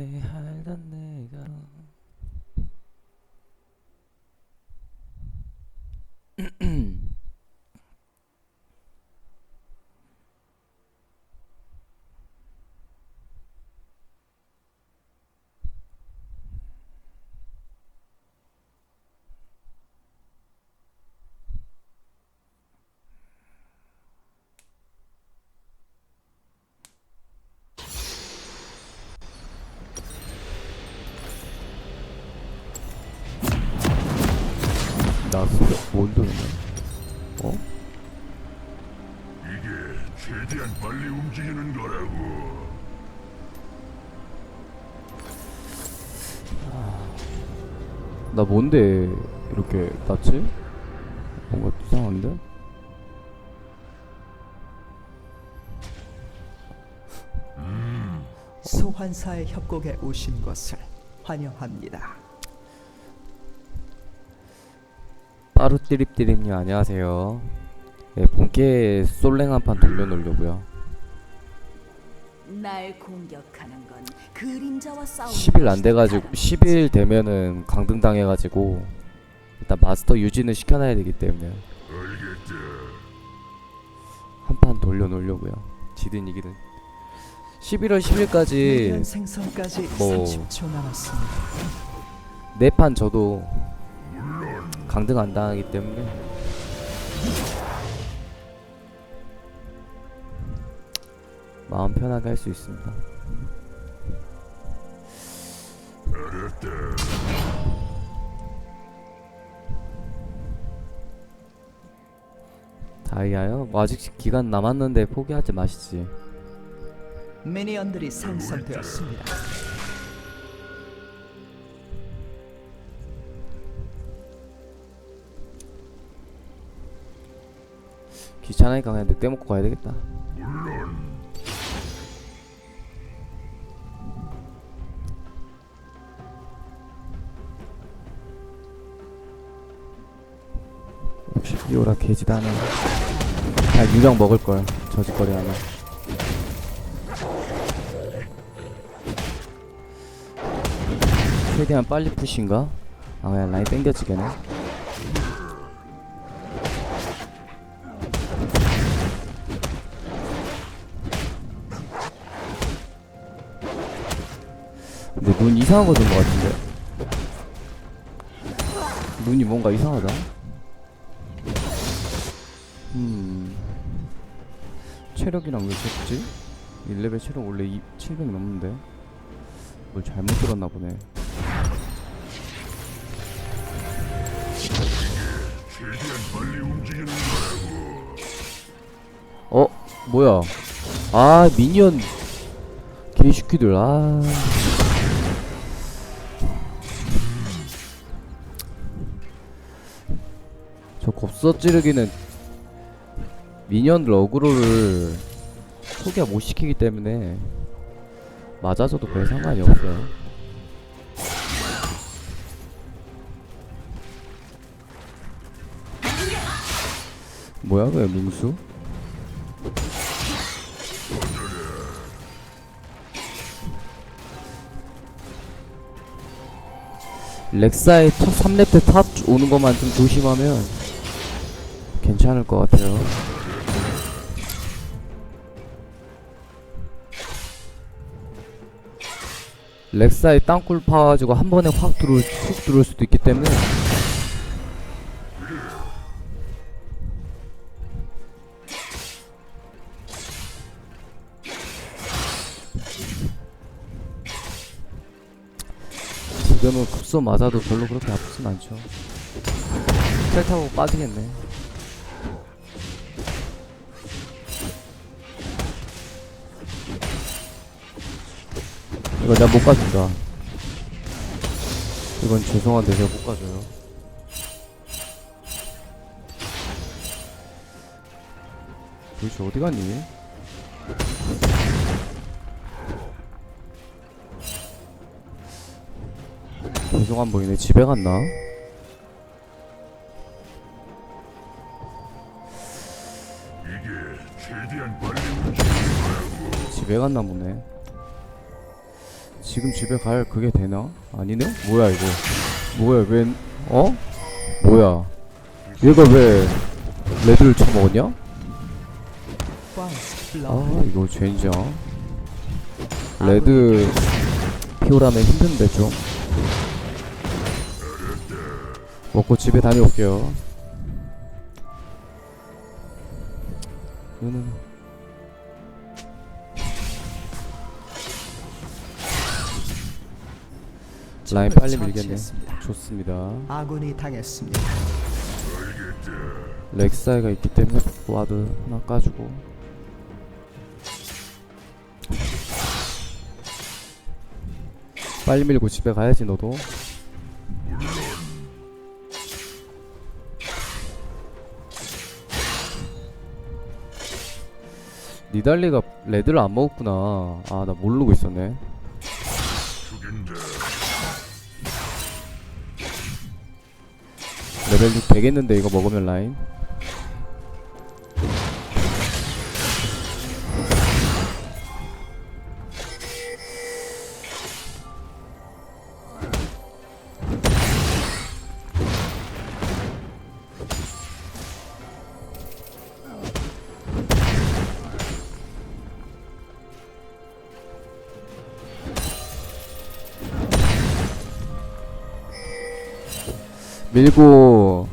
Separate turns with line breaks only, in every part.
전에 알던 내가 나 소리 뭘 들었냐 어?
이게 최대한 빨리 움직이는 거라고.
나 뭔데 이렇게 났지? 뭔가 이상한데?
소환사의 협곡에 오신 것을 환영합니다.
빠루띠립띠립님 안녕하세요. 네, 본캐 솔랭 한 판 돌려놓으려고요.
날 공격하는 건 그림자와 싸우는
10일 안
것이
돼가지고
다른
10일 되면은 강등 당해가지고 일단 마스터 유지는 시켜놔야 되기 때문에. 한 판 돌려놓으려고요. 지든 이기든. 11월 10일까지
내년 생선까지
뭐-
30초 남았습니다.
네판 저도 강등 안 당하기 때문에 마음 편하게 할 수 있습니다. 다이아요? 뭐 아직 기간 남았는데 포기하지 마시지.
미니언들이 생성되었습니다.
귀찮으니까 그냥 늑대 먹고 가야 되겠다. 역시 비오라 개지다네. 아 유령 먹을 걸 저짓거리 하나. 최대한 빨리 푸신가? 아 그냥 라인 땡겨지겠네. 눈 이상한 거 든 거 같은데. 눈이 뭔가 이상하다. 음. 체력이랑 왜 적지? 1레벨 체력 원래 2, 700 넘는데. 뭘 잘못 들었나 보네. 어? 뭐야? 아 미니언 개시키들. 아 곱서 찌르기는 미니언들 어그로를 소개 못 시키기 때문에 맞아줘도 별 상관이 없어요 뭐야 왜 민수? 렉사의 첫 3렙 때 탑 오는 것만 좀 조심하면 괜찮을 것 같아요. 렉사의 땅굴 파가지고 한 번에 확 들어올, 훅 들어올 수도 있기 때문에 지금은 급소 맞아도 별로 그렇게 아프진 않죠. 텔 타고 빠지겠네. 이거 내가 못 가준다. 이건 죄송한데 제가 못 가줘요. 도대체 어디 갔니? 계속 안 보이네. 집에 갔나? 집에 갔나 보네. 지금 집에 갈 그게 되나? 아니네? 뭐야 이거 뭐야 웬 어? 뭐야 얘가 왜 레드를?
First
아. 이거 젠장 레드 피오라면 힘든데 좀 먹고 집에 다녀올게요 라인 빨리 밀겠네.
처치했습니다.
좋습니다.
아군이 당했습니다.
렉사이가 있기 때문에 와드 하나 까주고. 빨리 밀고 집에 가야지 너도. 니달리가 레드를 안 먹었구나. 아 나 모르고 있었네 레벨 6 되겠는데 이거 먹으면 라인 밀고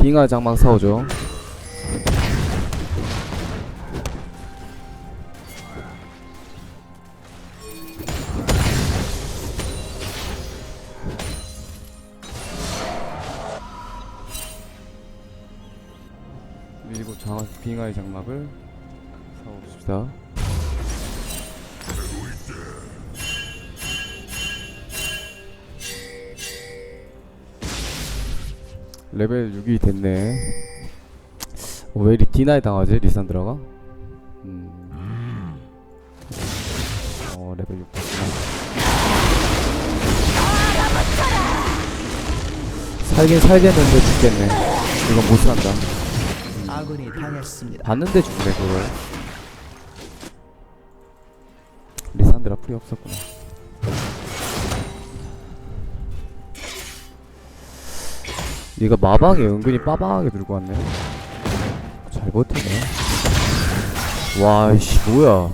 빙하 장막 사오죠 디나이 당하지 리산드라가? 음. 어 레벨 6 됐구나. 살긴 살겠는데 죽겠네. 이건 못 산다.
아군이 당했습니다.
봤는데 죽네 그걸. 리산드라 풀이 없었구나. 얘가 마방에 은근히 빠방하게 들고 왔네. 잘 버티네. 와, 씨, 뭐야.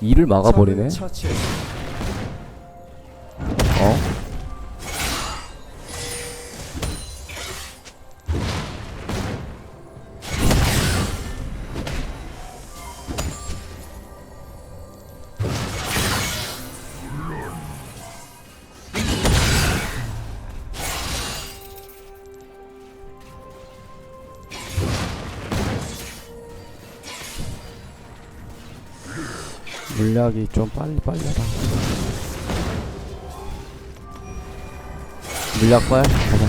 이를 막아버리네. 어? 물약이 좀 빨리 하다. 물약발 가자.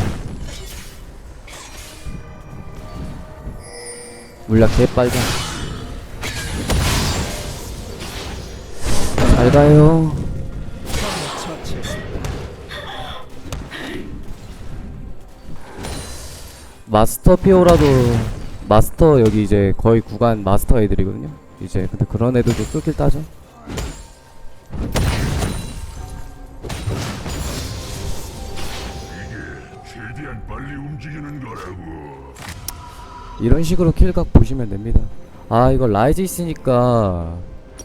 물약 개빨자. 잘 가요.
적을 처치했습니다.
마스터 피오라도 마스터 여기 이제 거의 구간 마스터 애들이거든요. 이제 근데 그런 애들도 쏠길 따죠. 이런 식으로 킬각 보시면 됩니다. 아 이거 라이즈 있으니까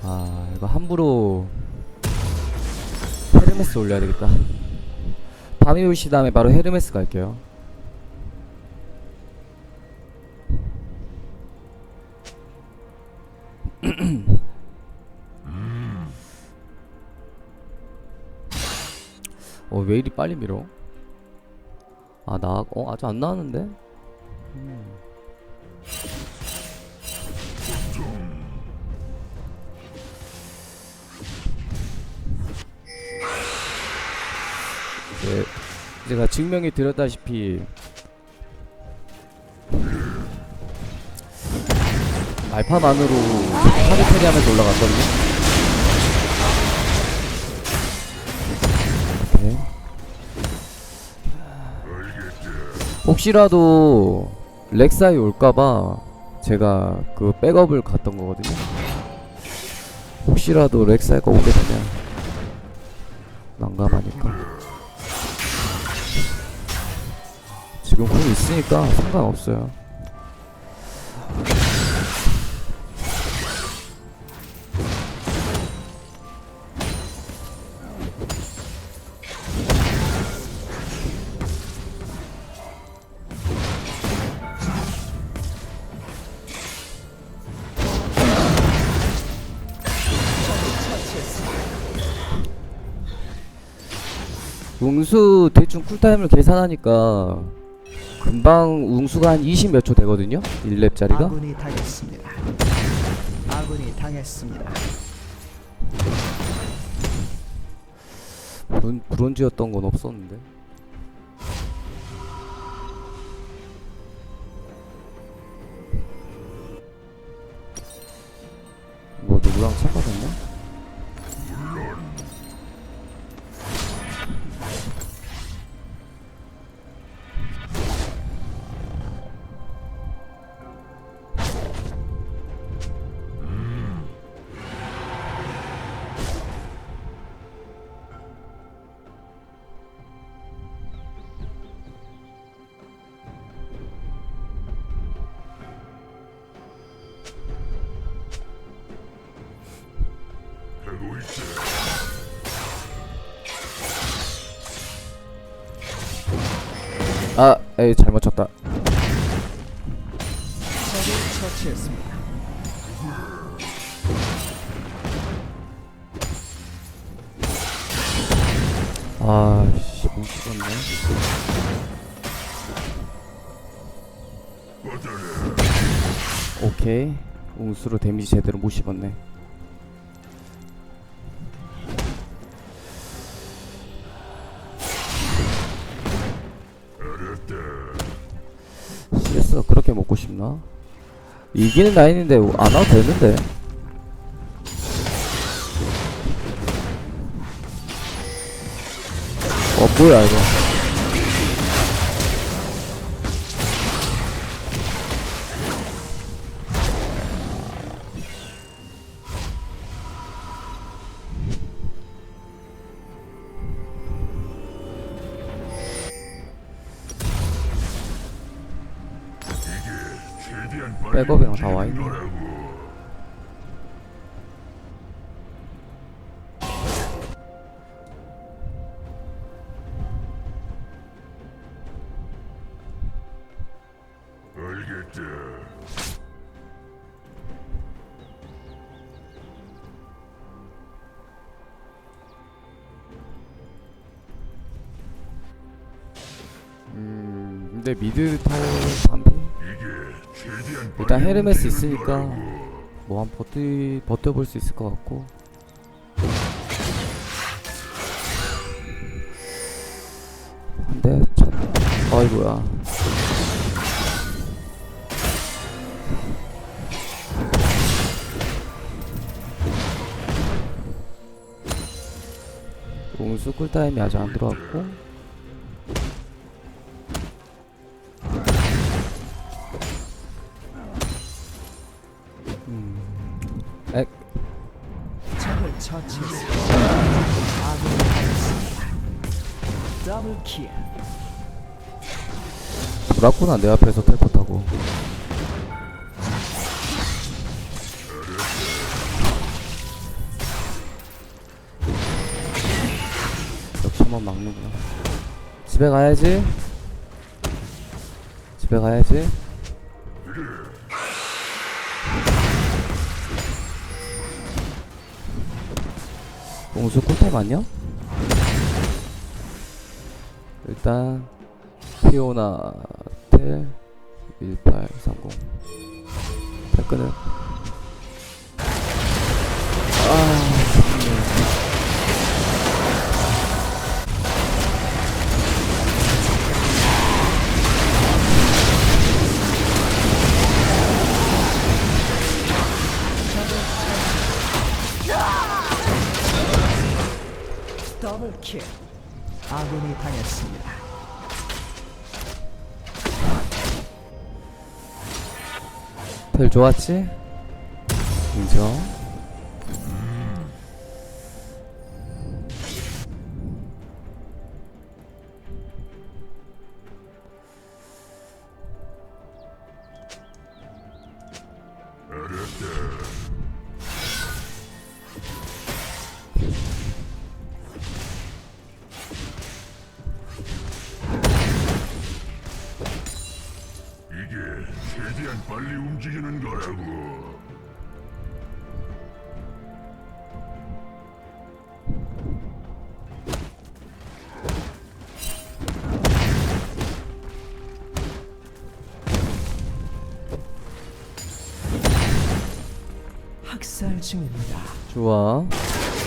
아 이거 함부로 헤르메스 올려야 되겠다. 밤이 오시 다음에 바로 헤르메스 갈게요. 어왜 이리 빨리 밀어? 아 나 어 아직 안 나왔는데? 네, 제가 증명이 드렸다시피 알파만으로 하드 캐리하면서 올라갔거든요. 오케이. 혹시라도 렉사이 올까봐 제가 그 백업을 갔던 거거든요. 혹시라도 렉사이가 오게 되면 난감하니까 지금 궁 있으니까 상관없어요 웅수 대충 쿨타임을 계산하니까 금방 웅수가 한 20 몇 초 되거든요 1렙짜리가
아군이 당했습니다. 아군이 당했습니다.
브론, 브론즈였던 건 없었는데 뭐 누구랑 착각했나? 에이 잘못 쳤다
처치했습니다.
아씨 못 찍었네. 오케이 웅수로 데미지 제대로 못 씹었네 싶나? 이기는 라인인데 안 와도 되는데 어 뭐야 이거 근데 미드 타워
최대한
일단 헤르메스 있으니까. 뭐 한 버티 버텨볼 수 있을 것 같고 근데 참 아이고야 공수 꿀타임이 아직 안 들어왔고 돌았구나 내 앞에서 텔포 타고. 역시 한번 막는구나. 집에 가야지. 집에 가야지. 공수 꿀템 아니야? 일단 피오나 텔 1830 텔끈을 아
더블 킬. 아군이 당했습니다.
텔 좋았지? 인정
학살 중입니다.
좋아.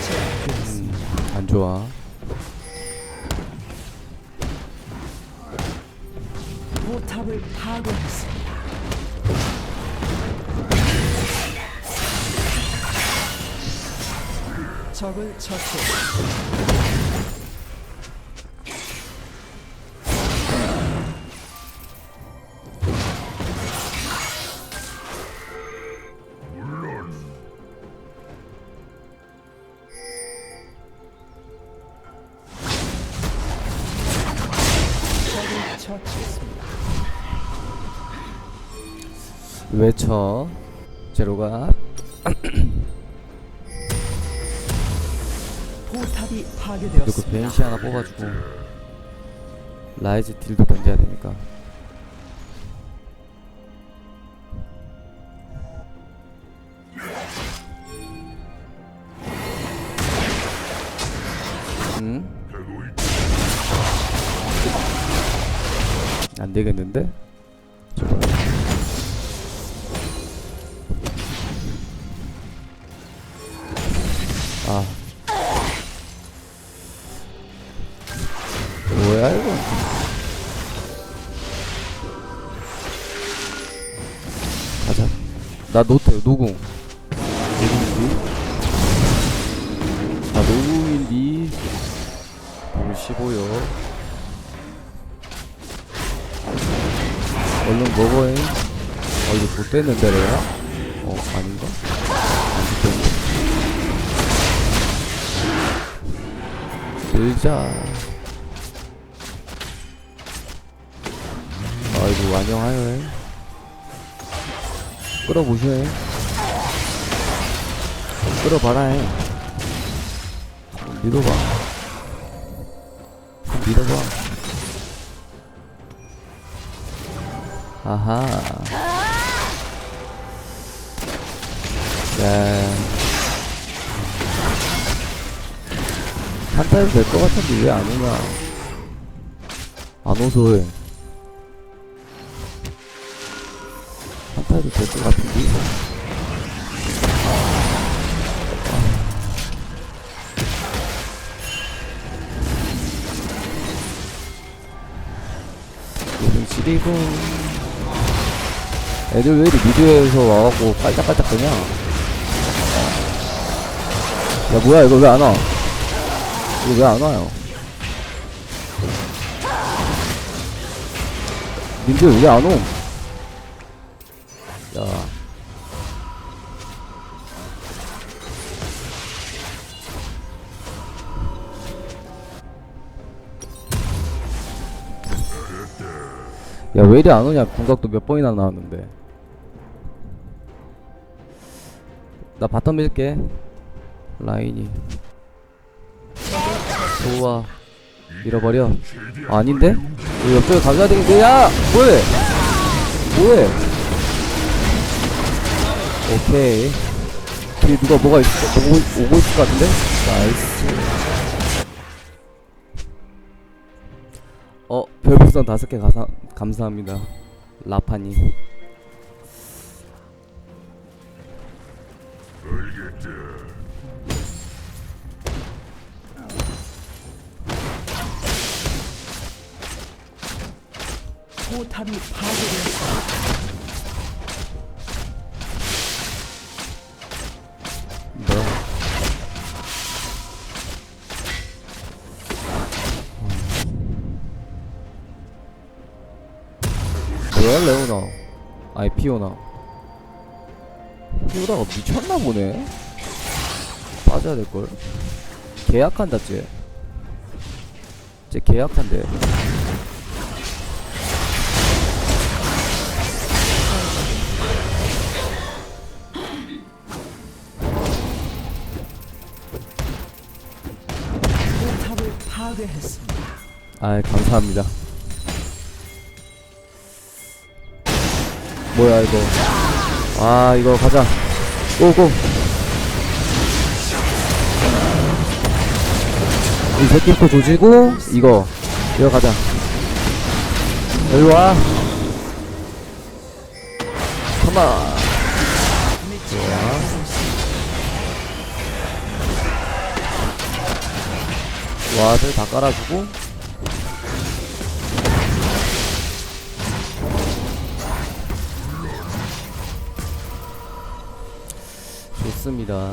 제압되었습니다.
안 좋아.
포탑을 파괴했습니다. 적을 처치
외쳐. 제로가
포탑이
그리고
파괴되었습니다.
벤시 하나 뽑아주고 라이즈 딜도 견뎌야 되니까. 응? 안 되겠는데? 나 노트 노궁. 노궁인디? 나 노궁인디. 15요. 얼른 먹어잉. 어, 이거 못됐는데, 레야? 어, 아닌가? 밀자. 아이고, 안녕하여. 끌어보셔. 끌어봐라. 해. 믿어봐. 믿어봐. 아하. 야. 한타도 될 것 같은데 왜 안 오냐? 안 해. 한타도 될 것 같은데. 무슨 지리고 애들 왜 이리 미드에서 와갖고 깔짝깔짝 거냐 야 뭐야 이거 왜 안 와? 이거 왜 안 와요? 민들 왜 안 옴? 왜 이리 안 오냐? 궁각도 몇 번이나 나왔는데. 나 바텀 밀게. 라인이. 좋아. 밀어버려. 아, 아닌데? 왜 옆쪽에 가져야 되겠는데? 야! 뭐해? 뭐해? 오케이. 뒤에 누가 뭐가 있, 오고, 오고 있을 것 같은데? 나이스. 별풍선 다섯 개 가사, 감사합니다. 라파님.
포탑이 파괴되었습니다.
뭐야 레오나? 아이 피오나. 피오나가 미쳤나 보네. 빠져야 될걸? 계약한다 쟤쟤 계약한대
포탑을 파괴했습니다.
아이 감사합니다 뭐야 이거. 아 이거 가자. 고고. 이 새끼부터 조지고 이거. 이거 가자. 일로와. 컴온. 와들 다 깔아주고 좋습니다.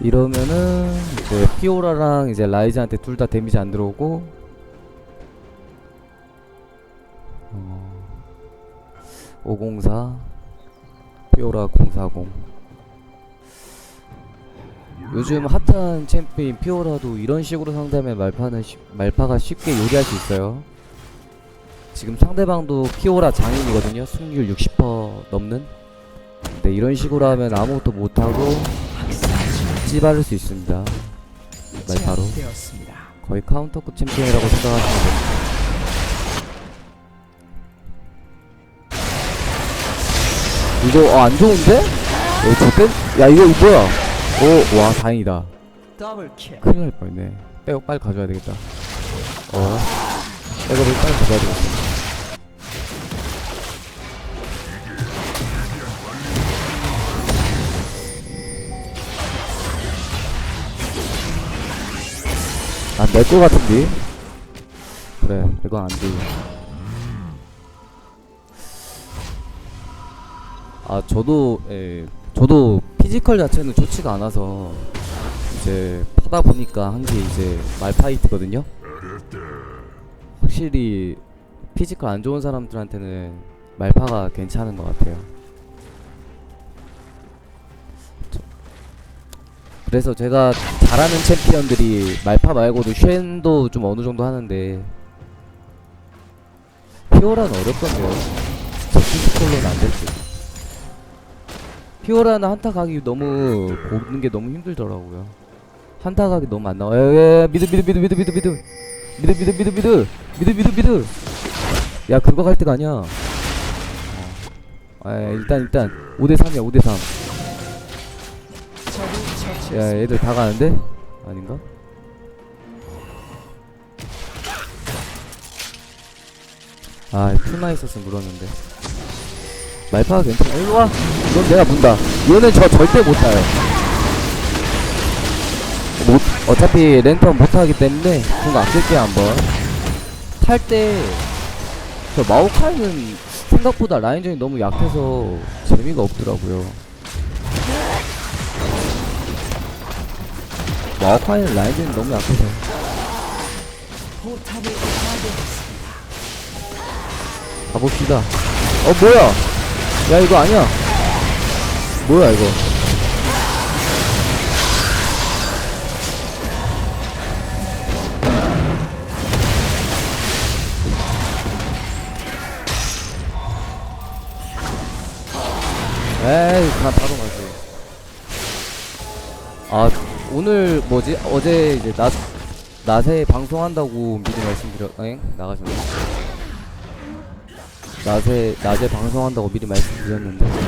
이러면은 이제 피오라랑 이제 라이즈한테 둘 다 데미지 안 들어오고 어, 504 피오라 040 요즘 핫한 챔피인 피오라도 이런 식으로 상대하면 말파는 쉽- 말파가 쉽게 요리할 수 있어요 지금 상대방도 피오라 장인이거든요 승률 60% 넘는 근데 이런 식으로 하면 아무것도 못하고 찌바를 수 있습니다 말파로. 거의 카운터급 챔피언이라고 생각하시면 됩니다 이거 어, 안 좋은데? 어, 좋대? 야 이거 뭐야 오 와 다행이다. 큰일 날 뻔했네. 백업 빨리 가져야 되겠다. 어? 백업을 빨리 가져야 되겠다 안될것 같은데 그래 이건 안 돼. 아 저도 예 저도 피지컬 자체는 좋지가 않아서 이제 파다 보니까 한 게 이제 말파이트거든요. 확실히 피지컬 안 좋은 사람들한테는 말파가 괜찮은 것 같아요. 저- 그래서 제가 잘하는 챔피언들이 말파 말고도 쉔도 좀 어느 정도 하는데 피오라는 어렵던데요. 저 피지컬로는 안될 듯. 피오라는 한타 가기 너무 보는 게 너무 힘들더라고요. 한타 가기 너무 안 나와. 에, 미드 미드 미드 미드 미드 미드 미드 미드 미드 미드 미드 미드 미드. 야 그거 갈 때가 아니야. 어. 아 일단 일단 5대 3이야 5대 3.
적을 처치.
야 얘들 다 가는데? 아닌가? 아 풀만 있었으면 물었는데 말파가 괜찮아 일로와 이건 내가 문다 이거는 저 절대 못 타요 못 어차피 랜턴 못 타기 때문에 공 아낄게요 한번 탈 때 저 마오카이는 생각보다 라인전이 너무 약해서 재미가 없더라고요 마오카이는 라인전이 너무 약해서. 가봅시다. 어 뭐야? 야 이거 아니야. 뭐야 이거? 에이 그냥 바로 가지. 아 오늘 뭐지? 어제 이제 낮 낮에 방송한다고 미리 말씀드렸. 엥 나가셨네. 낮에 낮에 방송한다고 미리 말씀드렸는데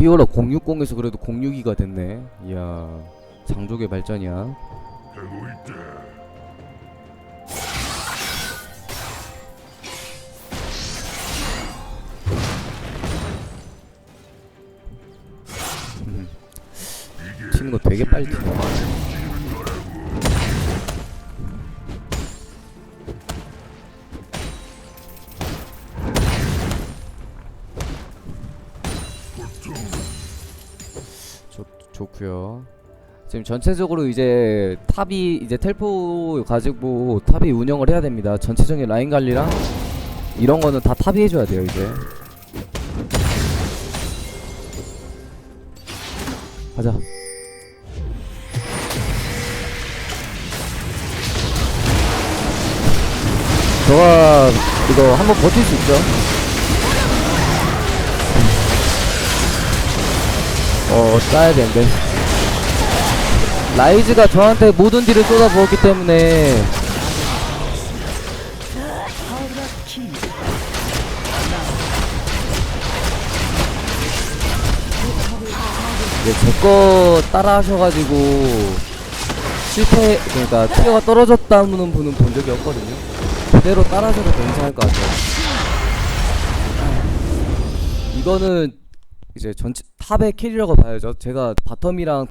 피오라 060에서 그래도 062가 됐네. 이야, 장족의 발전이야. 튀는 거 되게 빨리 튀네. 지금 전체적으로 이제 탑이 이제 텔포 가지고 탑이 운영을 해야 됩니다. 전체적인 라인 관리랑 이런 거는 다 탑이 해줘야 돼요 이제. 가자. 너가 이거 한번 버틸 수 있죠? 어, 싸야 되는데. 라이즈가 저한테 모든 딜을 쏟아부었기 때문에 이제 제거 따라 하셔가지고 실패, 그러니까 티어가 떨어졌다는 분은 본 적이 없거든요. 그대로 따라 하셔도 괜찮을 것 같아요. 이거는 이제 전체 탑의 캐리라고 봐야죠. 제가 바텀이랑